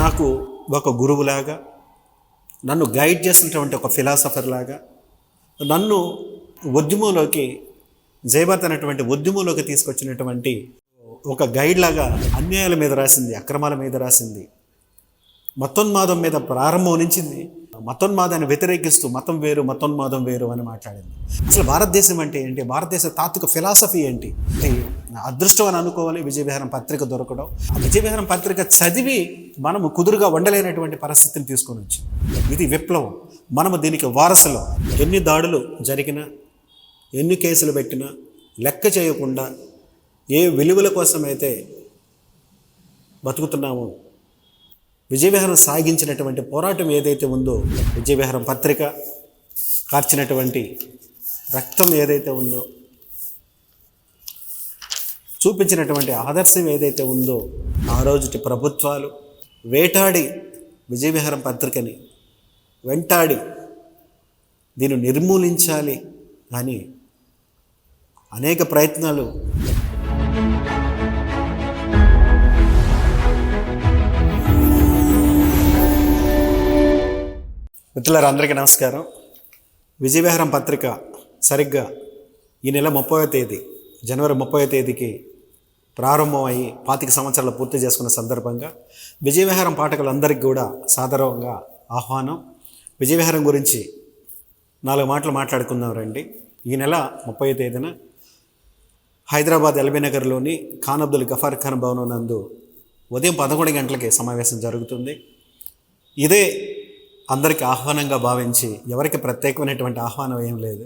నాకు ఒక గురువులాగా నన్ను గైడ్ చేసినటువంటి ఒక ఫిలాసఫర్ లాగా నన్ను ఉద్యమంలోకి జయభారత్ అనేటువంటి ఉద్యమంలోకి తీసుకొచ్చినటువంటి ఒక గైడ్ లాగా అన్యాయాల మీద రాసింది అక్రమాల మీద రాసింది మతోన్మాదం మీద ప్రారంభం నుంచి మతోన్మాదాన్ని వ్యతిరేకిస్తూ మతం వేరు మతోన్మాదం వేరు అని మాట్లాడింది. అసలు భారతదేశం అంటే ఏంటి? భారతదేశ తాత్విక ఫిలాసఫీ ఏంటి? అదృష్టం అని అనుకోవాలి విజయవిహారం పత్రిక దొరకడం. విజయవిహారం పత్రిక చదివి మనము కుదురుగా ఉండలేనటువంటి పరిస్థితిని తీసుకొని వచ్చి ఇది విప్లవం. మనము దీనికి వారసులు. ఎన్ని దాడులు జరిగినా ఎన్ని కేసులు పెట్టినా లెక్క చేయకుండా ఏ విలువల కోసమైతే బతుకుతున్నామో విజయవిహారం సాగించినటువంటి పోరాటం ఏదైతే ఉందో విజయవిహారం పత్రిక కార్చినటువంటి రక్తం ఏదైతే ఉందో చూపించినటువంటి ఆదర్శం ఏదైతే ఉందో ఆ రోజుటి ప్రభుత్వాలు వేటాడి విజయవిహారం పత్రికని వెంటాడి దీన్ని నిర్మూలించాలి అని అనేక ప్రయత్నాలు మిత్రులారు అందరికీ నమస్కారం. విజయవిహారం పత్రిక సరిగ్గా ఈ నెల ముప్పై తేదీ జనవరి ముప్పై తేదీకి ప్రారంభమయ్యి పాతిక సంవత్సరాలు పూర్తి చేసుకున్న సందర్భంగా విజయవిహారం పాఠకులందరికీ కూడా సాదరంగా ఆహ్వానం. విజయవిహారం గురించి నాలుగు మాటలు మాట్లాడుకుందాం రండి. ఈ నెల ముప్పై తేదీన హైదరాబాద్ ఎల్బీ నగర్లోని ఖాన్ అబ్దుల్ గఫార్ ఖాన్ భవనం నందు ఉదయం పదకొండు గంటలకి సమావేశం జరుగుతుంది. ఇదే అందరికీ ఆహ్వానంగా భావించి ఎవరికి ప్రత్యేకమైనటువంటి ఆహ్వానం ఏం లేదు.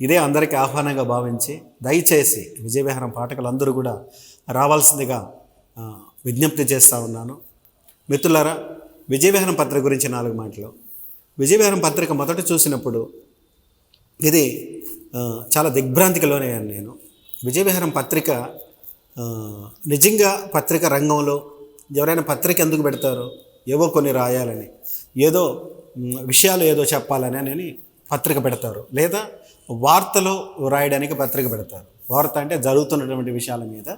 ఇదే అందరికీ ఆహ్వానంగా భావించి దయచేసి విజయవిహారం పాఠకులందరూ కూడా రావాల్సిందిగా విజ్ఞప్తి చేస్తూ ఉన్నాను. మిత్రులారా విజయవిహారం పత్రిక గురించి నాలుగు మాటలు. విజయవిహారం పత్రిక మొదట చూసినప్పుడు ఇది చాలా దిగ్భ్రాంతికలోనే నేను. విజయవిహారం పత్రిక నిజంగా పత్రిక రంగంలో ఎవరైనా పత్రిక ఎందుకు పెడతారు ఏవో కొన్ని రాయాలని. ఏదో విషయాలు ఏదో చెప్పాలని అని పత్రిక పెడతారు. లేదా వార్తలు రాయడానికి పత్రిక పెడతారు. వార్త అంటే జరుగుతున్నటువంటి విషయాల మీద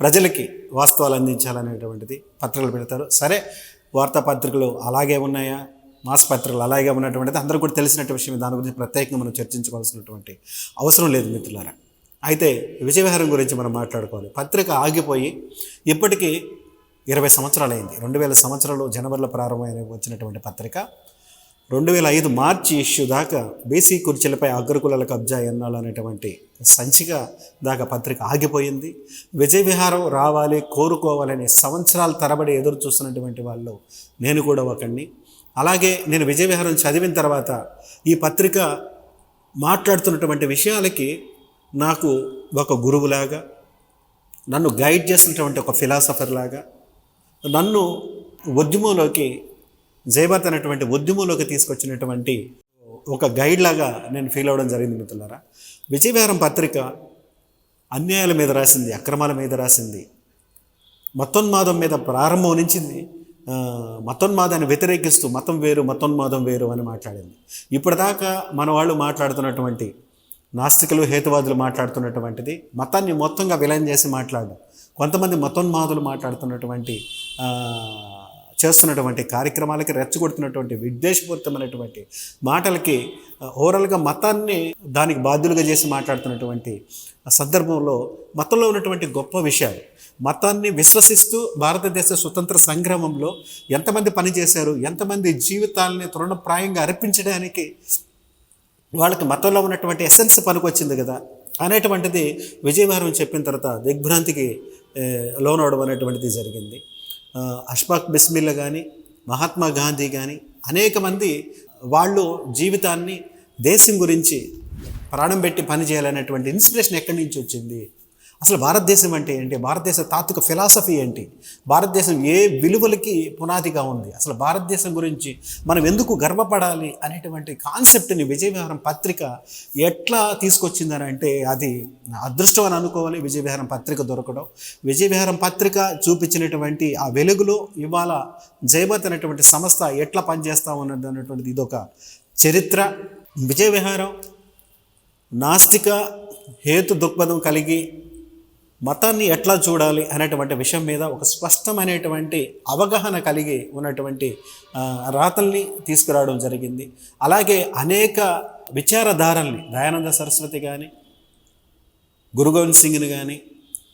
ప్రజలకి వాస్తవాలు అందించాలనేటువంటిది పత్రికలు పెడతారు. సరే వార్తాపత్రికలు అలాగే ఉన్నాయా? మాస్ పత్రికలు అలాగే ఉన్నటువంటిది అందరూ కూడా తెలిసినట్టు విషయం. దాని గురించి ప్రత్యేకంగా మనం చర్చించుకోవాల్సినటువంటి అవసరం లేదు మిత్రులారా. అయితే విజయవిహారం గురించి మనం మాట్లాడుకోవాలి. పత్రిక ఆగిపోయి ఇప్పటికీ ఇరవై సంవత్సరాలు అయింది రెండు వేల సంవత్సరాలు జనవరిలో ప్రారంభమైన వచ్చినటువంటి పత్రిక రెండు వేల ఐదు మార్చి ఇష్యూ దాకా బీసీ కుర్చీలపై అగ్రకులాల కబ్జా ఎన్నాళ్ళు అనేటువంటి సంచిక దాకా పత్రిక ఆగిపోయింది. విజయ విహారం రావాలి కోరుకోవాలని సంవత్సరాల తరబడి ఎదురు చూస్తున్నటువంటి వాళ్ళు నేను కూడా ఒకడిని అలాగే నేను విజయ విహారం చదివిన తర్వాత ఈ పత్రిక మాట్లాడుతున్నటువంటి విషయాలకి నాకు ఒక గురువులాగా నన్ను గైడ్ చేసినటువంటి ఒక ఫిలాసఫర్ లాగా నన్ను ఉద్యమంలోకి జయభారత్ అనేటువంటి ఉద్యమంలోకి తీసుకొచ్చినటువంటి ఒక గైడ్ లాగా నేను ఫీల్ అవ్వడం జరిగింది మిత్రులారా. విజయవారం పత్రిక అన్యాయాల మీద రాసింది అక్రమాల మీద రాసింది మతోన్మాదం మీద ప్రారంభం నుంచి మతోన్మాదాన్ని వ్యతిరేకిస్తూ మతం వేరు మతోన్మాదం వేరు అని మాట్లాడింది. ఇప్పటిదాకా మన వాళ్ళు మాట్లాడుతున్నటువంటి నాస్తికులు హేతువాదులు మాట్లాడుతున్నటువంటిది మతాన్ని మొత్తంగా విలయం చేసి మాట్లాడడం కొంతమంది మతోన్మాదులు మాట్లాడుతున్నటువంటి చేస్తున్నటువంటి కార్యక్రమాలకి రెచ్చగొడుతున్నటువంటి విద్వేషపూరితమైనటువంటి మాటలకి ఓవరాల్గా మతాన్ని దానికి బాధ్యులుగా చేసి మాట్లాడుతున్నటువంటి సందర్భంలో మతంలో ఉన్నటువంటి గొప్ప విషయాలు. మతాన్ని విశ్వసిస్తూ భారతదేశ స్వతంత్ర సంగ్రామంలో ఎంతమంది పనిచేశారు ఎంతమంది జీవితాలని తృణప్రాయంగా అర్పించడానికి వాళ్ళకి మతంలో ఉన్నటువంటి ఎసెన్స్ పనికొచ్చింది కదా. అనేటువంటిది విజయవారం చెప్పిన తర్వాత దిగ్భ్రాంతికి లోనవడం అనేటువంటిది జరిగింది. అష్ఫాక్ బిస్మిల్లా కానీ మహాత్మా గాంధీ కానీ అనేక మంది వాళ్ళు జీవితాన్ని దేశం గురించి ప్రాణం పెట్టి పనిచేయాలనేటువంటి ఇన్స్పిరేషన్ ఎక్కడి నుంచి వచ్చింది? అసలు భారతదేశం అంటే ఏంటి? భారతదేశ తాత్విక ఫిలాసఫీ ఏంటి? భారతదేశం ఏ విలువలకి పునాదిగా ఉంది? అసలు భారతదేశం గురించి మనం ఎందుకు గర్వపడాలి అనేటువంటి కాన్సెప్ట్ని విజయవిహారం పత్రిక ఎట్లా తీసుకొచ్చిందని అంటే అది అదృష్టం అని అనుకోవాలి. విజయవిహారం పత్రిక దొరకడం. విజయవిహారం పత్రిక చూపించినటువంటి ఆ వెలుగులో ఇవాళ జయమత్ అనేటువంటి సంస్థ ఎట్లా పనిచేస్తా ఉన్నది అనేటువంటిది ఇదొక చరిత్ర. విజయవిహారం నాస్తిక హేతు దృక్పథం కలిగి మతాన్ని ఎట్లా చూడాలి అనేటువంటి విషయం మీద ఒక స్పష్టమైనటువంటి అవగాహన కలిగి ఉన్నటువంటి రాతల్ని తీసుకురావడం జరిగింది. అలాగే అనేక విచారధారల్ని దయానంద సరస్వతి కానీ గురు గోవింద్ సింగ్ని కానీ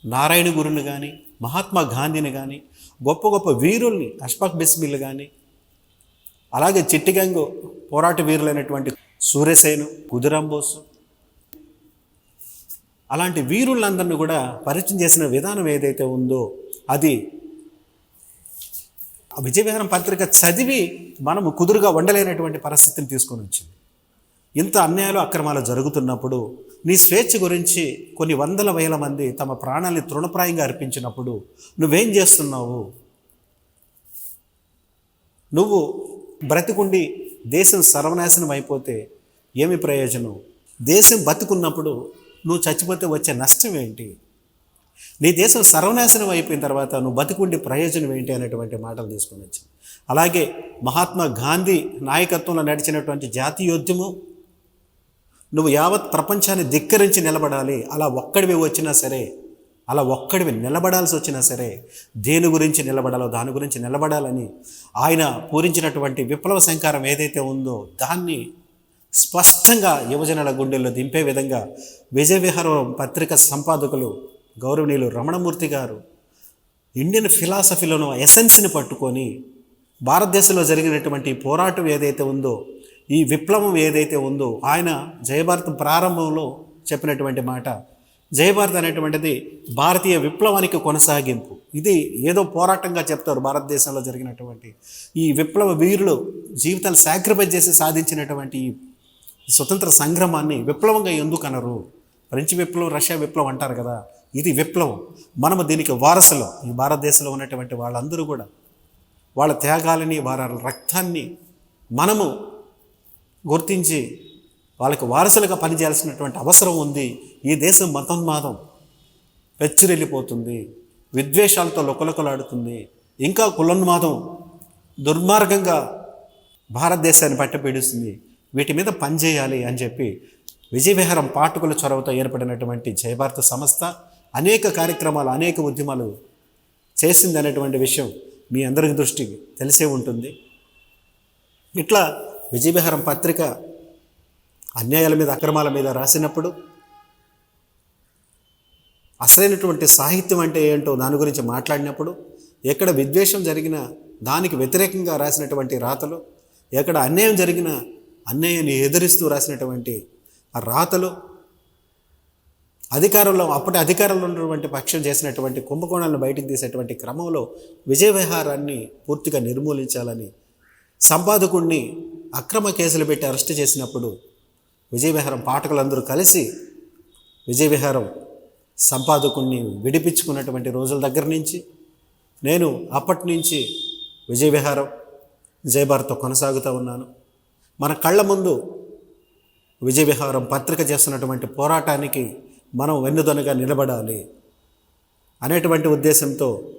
నారాయణ గురుని కానీ మహాత్మా గాంధీని కానీ గొప్ప గొప్ప వీరుల్ని అష్ఫాక్ బిస్మిల్ కానీ అలాగే చిట్టిగంగు పోరాట వీరులైనటువంటి సూర్యసేను కుదురాంబోసు అలాంటి వీరులందరినీ కూడా పరిచయం చేసిన విధానం ఏదైతే ఉందో అది ఆ పత్రిక చదివి మనము కుదురుగా ఉండలేనటువంటి పరిస్థితిని తీసుకొని వచ్చింది. ఇంత అన్యాయాలు అక్రమాలు జరుగుతున్నప్పుడు నీ స్వేచ్ఛ గురించి కొన్ని వందల వేల మంది తమ ప్రాణాన్ని తృణప్రాయంగా అర్పించినప్పుడు నువ్వేం చేస్తున్నావు? నువ్వు బ్రతికుండి దేశం సర్వనాశనం అయిపోతే ఏమి ప్రయోజనం? దేశం బతుకున్నప్పుడు నువ్వు చచ్చిపోతే వచ్చే నష్టం ఏంటి? నీ దేశం సర్వనాశనం అయిపోయిన తర్వాత నువ్వు బతికుండి ప్రయోజనం ఏంటి అనేటువంటి మాటలు తీసుకుని వచ్చింది. అలాగే మహాత్మా గాంధీ నాయకత్వంలో నడిచినటువంటి జాతీయోద్యమం నువ్వు యావత్ ప్రపంచాన్ని ధిక్కరించి నిలబడాలి అలా ఒక్కడివి వచ్చినా సరే అలా ఒక్కడివి నిలబడాల్సి వచ్చినా సరే దేని గురించి నిలబడాలో దాని గురించి నిలబడాలని ఆయన పూరించినటువంటి విప్లవ సంకారం ఏదైతే ఉందో దాన్ని స్పష్టంగా యువజనుల గుండెల్లో దింపే విధంగా విజయ విహారం పత్రిక సంపాదకులు గౌరవనీయులు రమణమూర్తి గారు ఇండియన్ ఫిలాసఫీలోను ఎసెన్స్ని పట్టుకొని భారతదేశంలో జరిగినటువంటి పోరాటం ఏదైతే ఉందో ఈ విప్లవం ఏదైతే ఉందో ఆయన జయభారతం ప్రారంభంలో చెప్పినటువంటి మాట జయభారత్ అనేటువంటిది భారతీయ విప్లవానికి కొనసాగింపు. ఇది ఏదో పోరాటంగా చెప్తారు భారతదేశంలో జరిగినటువంటి ఈ విప్లవ వీరులు జీవితాలు సాక్రిఫైస్ చేసి సాధించినటువంటి ఈ స్వతంత్ర సంగ్రామాన్ని విప్లవంగా ఎందుకు అనరు? ఫ్రెంచ్ విప్లవం రష్యా విప్లవం అంటారు కదా ఇది విప్లవం. మనము దీనికి వారసులు. ఈ భారతదేశంలో ఉన్నటువంటి వాళ్ళందరూ కూడా వాళ్ళ త్యాగాలని వారి రక్తాన్ని మనము గుర్తించి వాళ్ళకి వారసులుగా పనిచేయాల్సినటువంటి అవసరం ఉంది. ఈ దేశం మతోన్మాదం. పెచ్చిరెళ్ళిపోతుంది విద్వేషాలతో లొకలొకలాడుతుంది. ఇంకా కులోన్మాదం దుర్మార్గంగా భారతదేశాన్ని పట్టపీడిస్తుంది. వీటి మీద పనిచేయాలి అని చెప్పి విజయవిహారం పాఠకుల చొరవతో ఏర్పడినటువంటి జయభారత సంస్థ అనేక కార్యక్రమాలు అనేక ఉద్యమాలు చేసింది అనేటువంటి విషయం మీ అందరికి దృష్టికి తెలిసే ఉంటుంది. ఇట్లా విజయవిహారం పత్రిక అన్యాయాల మీద అక్రమాల మీద రాసినప్పుడు అసలైనటువంటి సాహిత్యం అంటే ఏంటో దాని గురించి మాట్లాడినప్పుడు ఎక్కడ విద్వేషం జరిగిన దానికి వ్యతిరేకంగా రాసినటువంటి రాతలు ఎక్కడ అన్యాయం జరిగినా అన్నయ్యని ఎదిరిస్తూ రాసినటువంటి ఆ రాతలు అధికారంలో అప్పటి అధికారంలో ఉన్నటువంటి పక్షం చేసినటువంటి కుంభకోణాలను బయటికి తీసేటువంటి క్రమంలో విజయ విహారాన్ని పూర్తిగా నిర్మూలించాలని సంపాదకుడిని అక్రమ కేసులు పెట్టి అరెస్ట్ చేసినప్పుడు విజయ విహారం పాఠకులందరూ కలిసి విజయ విహారం సంపాదకుణ్ణి విడిపించుకున్నటువంటి రోజుల దగ్గర నుంచి నేను అప్పటి నుంచి విజయ విహారం జయభారత్తో కొనసాగుతూ ఉన్నాను. మన కళ్ళ ముందు విజయ విహారం పత్రిక చేస్తున్నటువంటి పోరాటానికి మనం వెన్నుదనుగా నిలబడాలి అనేటువంటి ఉద్దేశంతో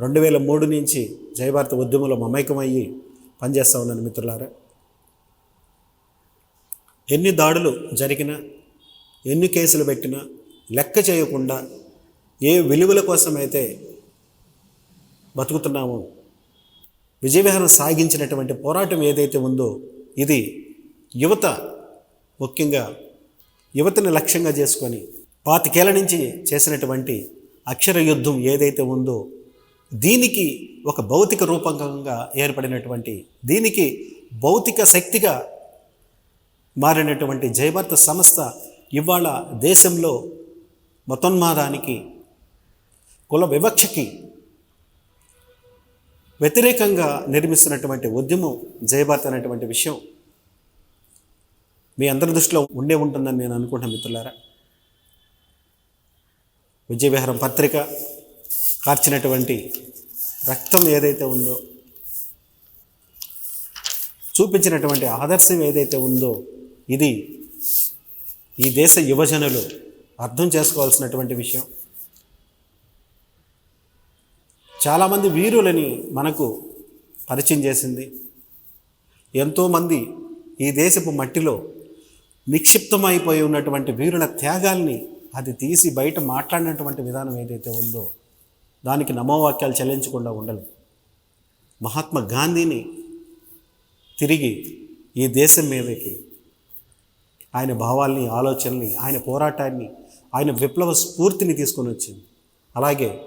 రెండు వేల మూడు నుంచి జయభారత ఉద్యమంలో మమైకమయ్యి పనిచేస్తూ ఉన్నాను మిత్రులారా. ఎన్ని దాడులు జరిగినా ఎన్ని కేసులు పెట్టినా లెక్క చేయకుండా ఏ విలువల కోసమైతే బతుకుతున్నామో విజయవిహారం సాగించినటువంటి పోరాటం ఏదైతే ఉందో ఇది యువత ముఖ్యంగా యువతని లక్ష్యంగా చేసుకొని పాతికేళ్ళ నుంచి చేసినటువంటి అక్షర యుద్ధం ఏదైతే ఉందో దీనికి ఒక భౌతిక రూపకంగా ఏర్పడినటువంటి దీనికి భౌతిక శక్తిగా మారినటువంటి జయభర్త సంస్థ ఇవాళ దేశంలో మతోన్మాదానికి కుల వివక్షకి వ్యతిరేకంగా నిర్మిస్తున్నటువంటి ఉద్యమం జయభారత్ అనేటువంటి విషయం మీ అందరి దృష్టిలో ఉండే ఉంటుందని నేను అనుకుంటాను మిత్రులారా. విజయవిహారం పత్రిక కార్చినటువంటి రక్తం ఏదైతే ఉందో చూపించినటువంటి ఆదర్శం ఏదైతే ఉందో ఇది ఈ దేశ యువజనులు అర్థం చేసుకోవాల్సినటువంటి విషయం. చాలామంది వీరులని మనకు పరిచయం చేసింది. ఎంతోమంది ఈ దేశపు మట్టిలో నిక్షిప్తమైపోయి ఉన్నటువంటి వీరుల త్యాగాల్ని అది తీసి బయట మాట్లాడినటువంటి విధానం ఏదైతే ఉందో దానికి నమోవాక్యాలు చెల్లించకుండా ఉండలేదు. మహాత్మా గాంధీని తిరిగి ఈ దేశం మీదకి ఆయన భావాల్ని ఆలోచనల్ని ఆయన పోరాటాన్ని ఆయన విప్లవ స్ఫూర్తిని తీసుకొని వచ్చింది. అలాగే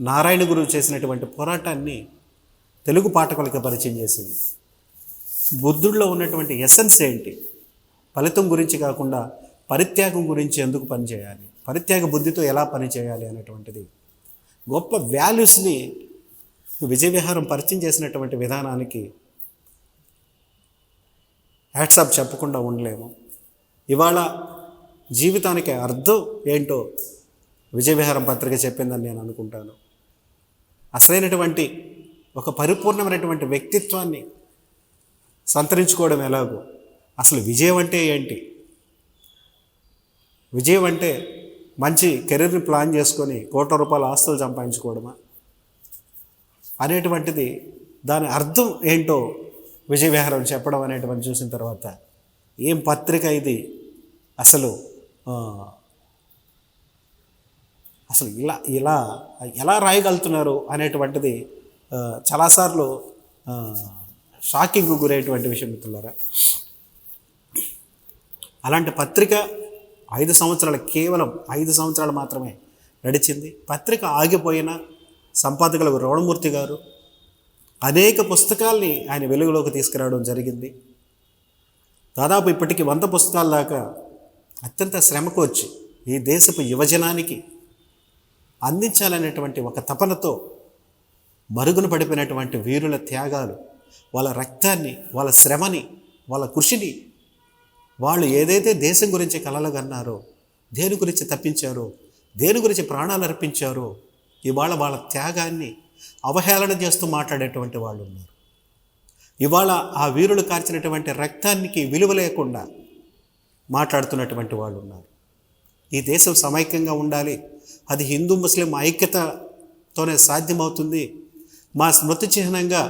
నారాయణ గురువు చేసినటువంటి పోరాటాన్ని తెలుగు పాఠకులకి పరిచయం చేసింది. బుద్ధుడిలో ఉన్నటువంటి ఎసెన్స్ ఏంటి? ఫలితం గురించి కాకుండా పరిత్యాగం గురించి ఎందుకు పనిచేయాలి? పరిత్యాగ బుద్ధితో ఎలా పనిచేయాలి అనేటువంటిది. గొప్ప వాల్యూస్ని విజయ విహారం పరిచయం చేసినటువంటి విధానానికి హ్యాట్సాప్ చెప్పకుండా ఉండలేము. ఇవాళ జీవితానికి అర్థం ఏంటో విజయ విహారం పత్రిక చెప్పిందని నేను అనుకుంటాను. అసలైనటువంటి ఒక పరిపూర్ణమైనటువంటి వ్యక్తిత్వాన్ని సంతరించుకోవడం ఎలాగో? అసలు విజయం అంటే ఏంటి? విజయం అంటే మంచి కెరీర్ని ప్లాన్ చేసుకొని కోట్ల రూపాయల ఆస్తులు సంపాదించుకోవడమా? అనేటువంటిది దాని అర్థం ఏంటో విజయ విహారం చెప్పడం అనేటువంటి చూసిన తర్వాత ఏం పత్రిక ఇది? అసలు అసలు ఇలా ఇలా ఎలా రాయగలుగుతున్నారు అనేటువంటిది చాలాసార్లు షాకింగ్కు షాకింగ్ గురయ్యేటువంటి విషయం మిత్రులారా. అలాంటి పత్రిక ఐదు సంవత్సరాలు కేవలం ఐదు సంవత్సరాలు మాత్రమే నడిచింది. పత్రిక ఆగిపోయిన సంపాదకులకు రవణమూర్తి గారు అనేక పుస్తకాల్ని ఆయన వెలుగులోకి తీసుకురావడం జరిగింది. దాదాపు ఇప్పటికి వంద పుస్తకాల దాకా అత్యంత శ్రమకు వచ్చి ఈ దేశపు యువజనానికి అందించాలనేటువంటి ఒక తపనతో మరుగున పడిపోయినటువంటి వీరుల త్యాగాలు వాళ్ళ రక్తాన్ని వాళ్ళ శ్రమని వాళ్ళ కృషిని వాళ్ళు ఏదైతే దేశం గురించి కలలుగన్నారో దేని గురించి తప్పించారో దేని గురించి ప్రాణాలు అర్పించారో ఇవాళ వాళ్ళ త్యాగాన్ని అవహేళన చేస్తూ మాట్లాడేటువంటి వాళ్ళు ఉన్నారు. ఇవాళ ఆ వీరులు కార్చినటువంటి రక్తానికి విలువ లేకుండా మాట్లాడుతున్నటువంటి వాళ్ళు ఉన్నారు. ఈ దేశం సమైక్యంగా ఉండాలి. అది హిందూ ముస్లిం ఐక్యతతోనే సాధ్యమవుతుంది. మా స్మృతి చిహ్నంగా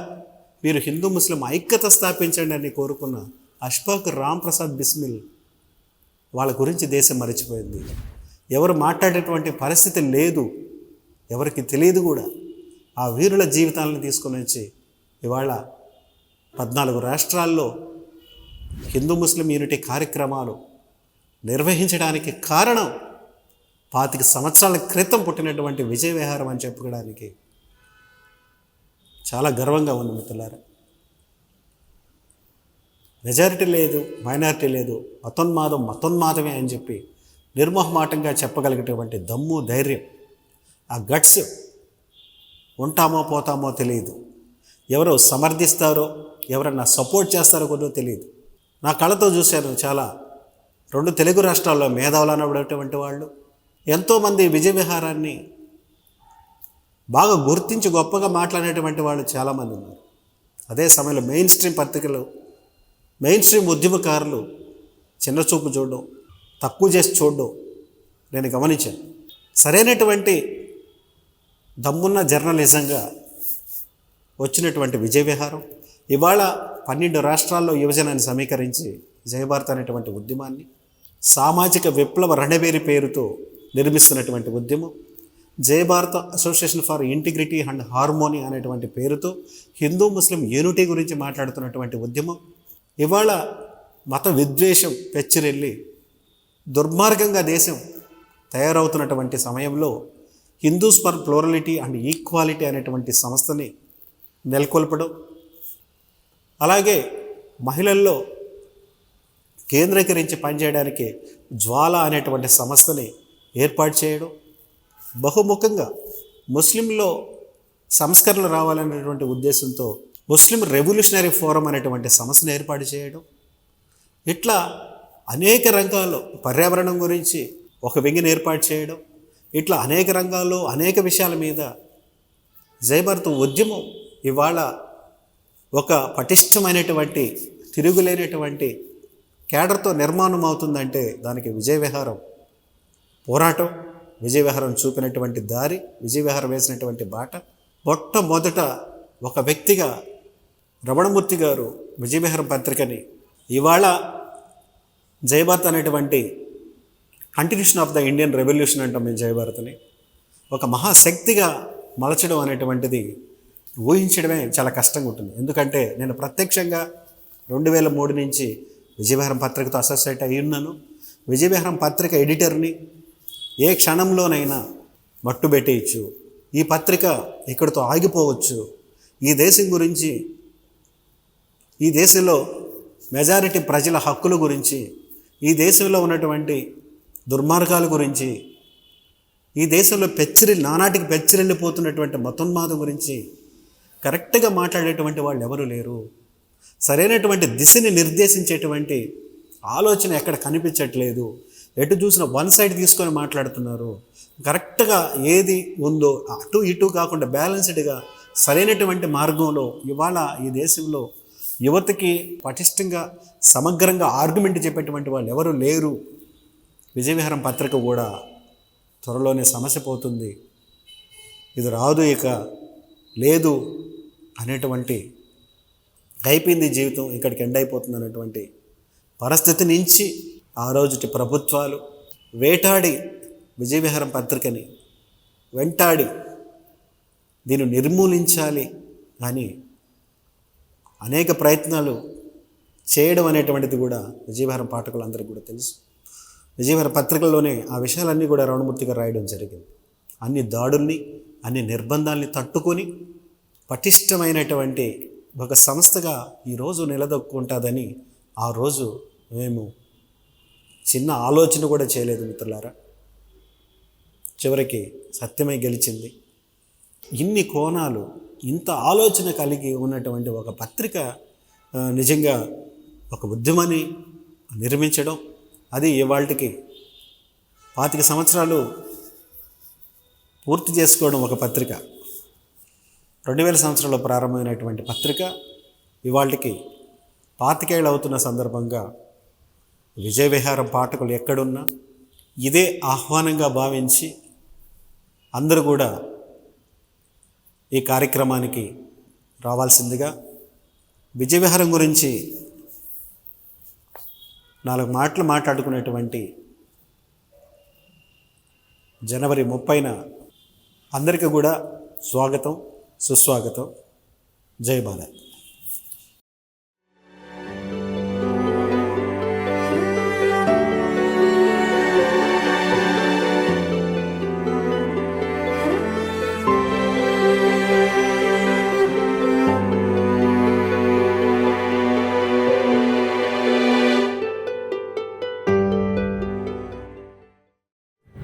మీరు హిందూ ముస్లిం ఐక్యత స్థాపించండి అని కోరుకున్న అష్ఫాక్ రామ్ ప్రసాద్ బిస్మిల్ వాళ్ళ గురించి దేశం మరిచిపోయింది. ఎవరు మాట్లాడేటువంటి పరిస్థితి లేదు. ఎవరికి తెలియదు కూడా. ఆ వీరుల జీవితాలను తీసుకుని వచ్చి ఇవాళ పద్నాలుగు రాష్ట్రాల్లో హిందూ ముస్లిం యూనిటీ కార్యక్రమాలు నిర్వహించడానికి కారణం పాతిక సంవత్సరాల క్రితం పుట్టినటువంటి విజయ విహారం అని చెప్పుకోవడానికి చాలా గర్వంగా ఉంది మిత్రులారా. మెజారిటీ లేదు మైనారిటీ లేదు మతోన్మాదం మతోన్మాదమే అని చెప్పి నిర్మోహమాటంగా చెప్పగలిగేటువంటి దమ్ము ధైర్యం ఆ గట్స్ ఉంటామో పోతామో తెలియదు. ఎవరు సమర్థిస్తారో ఎవరన్నా సపోర్ట్ చేస్తారో కూడా తెలియదు. నా కళ్ళతో చూశాను చాలా రెండు తెలుగు రాష్ట్రాల్లో మేధావులు అనబడేటువంటి వాళ్ళు ఎంతోమంది విజయ విహారాన్ని బాగా గుర్తించి గొప్పగా మాట్లాడేటువంటి వాళ్ళు చాలామంది ఉన్నారు. అదే సమయంలో మెయిన్ స్ట్రీమ్ పత్రికలు మెయిన్ స్ట్రీమ్ ఉద్యమకారులు చిన్న చూపు చూడడం తక్కువ చేసి చూడడం నేను గమనించాను. సరైనటువంటి దమ్మున్న జర్నలిజంగా వచ్చినటువంటి విజయ విహారం ఇవాళ పన్నెండు రాష్ట్రాల్లో యువజనాన్ని సమీకరించి జయభారత్ అనేటువంటి ఉద్యమాన్ని సామాజిక విప్లవ రణవేరి పేరుతో నిర్మిస్తున్నటువంటి ఉద్యమం. Jayabharata association for integrity and harmony అనేటువంటి పేరుతో హిందూ ముస్లిం యూనిటీ గురించి మాట్లాడుతున్నటువంటి ఉద్యమం. ఇవాళ మత విద్వేషం పెచ్చిరెళ్ళి దుర్మార్గంగా దేశం తయారవుతున్నటువంటి సమయంలో Hindus for plurality and equality అనేటువంటి సంస్థని నెలకొల్పడం అలాగే మహిళల్లో కేంద్రీకరించి పనిచేయడానికి జ్వాల అనేటువంటి సంస్థని ఏర్పాటు చేయడం బహుముఖంగా ముస్లింలో సంస్కరణలు రావాలనేటువంటి ఉద్దేశంతో ముస్లిం రెవల్యూషనరీ ఫోరం అనేటువంటి సంస్థను ఏర్పాటు చేయడం ఇట్లా అనేక రంగాల్లో పర్యావరణం గురించి ఒక వింగిని ఏర్పాటు చేయడం ఇట్లా అనేక రంగాల్లో అనేక విషయాల మీద జయభరత్ ఉద్యమం ఇవాళ ఒక పటిష్టమైనటువంటి తిరుగులేనటువంటి కేడర్తో నిర్మాణం అవుతుందంటే దానికి విజయ విహారం పోరాటం విజయవిహారం చూపినటువంటి దారి విజయవిహారం వేసినటువంటి బాట. మొట్టమొదట ఒక వ్యక్తిగా రమణమూర్తి గారు విజయవిహారం పత్రికని ఇవాళ జయభారత్ అనేటువంటి continuation of the Indian revolution అంటాం మేము జయభారత్ని. ఒక మహాశక్తిగా మలచడం అనేటువంటిది ఊహించడమే చాలా కష్టంగా ఉంటుంది. ఎందుకంటే నేను ప్రత్యక్షంగా రెండు వేల మూడు నుంచి విజయవిహారం పత్రికతో అసోసియేట్ అయి ఉన్నాను. విజయవిహారం పత్రిక ఎడిటర్ని ఏ క్షణంలోనైనా మట్టు పెట్టేయచ్చు ఈ పత్రిక ఇక్కడితో ఆగిపోవచ్చు? ఈ దేశం గురించి ఈ దేశంలో మెజారిటీ ప్రజల హక్కుల గురించి ఈ దేశంలో ఉన్నటువంటి దుర్మార్గాల గురించి ఈ దేశంలో పెచ్చిరి నానాటికి పెచ్చిరెళ్ళిపోతున్నటువంటి మతోన్మాదం గురించి కరెక్ట్గా మాట్లాడేటువంటి వాళ్ళు ఎవరు లేరు. సరైనటువంటి దిశని నిర్దేశించేటువంటి ఆలోచన ఎక్కడ కనిపించట్లేదు. ఎటు చూసిన వన్ సైడ్ తీసుకొని మాట్లాడుతున్నారు. కరెక్ట్గా ఏది ఉందో అటు ఇటు కాకుండా బ్యాలెన్స్డ్గా సరైనటువంటి మార్గంలో ఇవాళ ఈ దేశంలో యువతకి పటిష్టంగా సమగ్రంగా ఆర్గ్యుమెంట్ చెప్పేటువంటి వాళ్ళు ఎవరు లేరు. విజయవిహారం పత్రిక కూడా త్వరలోనే సమస్య పోతుంది. ఇది రాదు ఇక లేదు అనేటువంటి అయిపోయింది జీవితం ఇక్కడికి ఎండ్ అయిపోతుంది అనేటువంటి పరిస్థితి నుంచి ఆ రోజుటి ప్రభుత్వాలు వేటాడి విజయవిహారం పత్రికని వెంటాడి దీన్ని నిర్మూలించాలి అని అనేక ప్రయత్నాలు చేయడం అనేటువంటిది కూడా విజయవిహారం పాఠకులందరికీ కూడా తెలుసు. విజయవిహారం పత్రికల్లోనే ఆ విషయాలన్నీ కూడా రమణమూర్తిగా రాయడం జరిగింది. అన్ని దాడుల్ని అన్ని నిర్బంధాల్ని తట్టుకొని పటిష్టమైనటువంటి ఒక సంస్థగా ఈరోజు నిలదొక్కుంటుందని ఆ రోజు మేము చిన్న ఆలోచన కూడా చేయలేదు మిత్రులారా. చివరికి సత్యమై గెలిచింది. ఇన్ని కోణాలు ఇంత ఆలోచన కలిగి ఉన్నటువంటి ఒక పత్రిక నిజంగా ఒక ఉద్యమాన్ని నిర్మించడం అది ఇవాళకి పాతిక సంవత్సరాలు పూర్తి చేసుకోవడం ఒక పత్రిక. రెండు వేల సంవత్సరంలో ప్రారంభమైనటువంటి పత్రిక ఇవాళకి పాతికేళ్ళు అవుతున్న సందర్భంగా విజయ విహారం పాఠకులు ఎక్కడున్నా ఇదే ఆహ్వానంగా భావించి అందరూ కూడా ఈ కార్యక్రమానికి రావాల్సిందిగా విజయవిహారం గురించి నాలుగు మాటలు మాట్లాడుకునేటువంటి జనవరి ముప్పైన అందరికీ కూడా స్వాగతం సుస్వాగతం. జై భారత్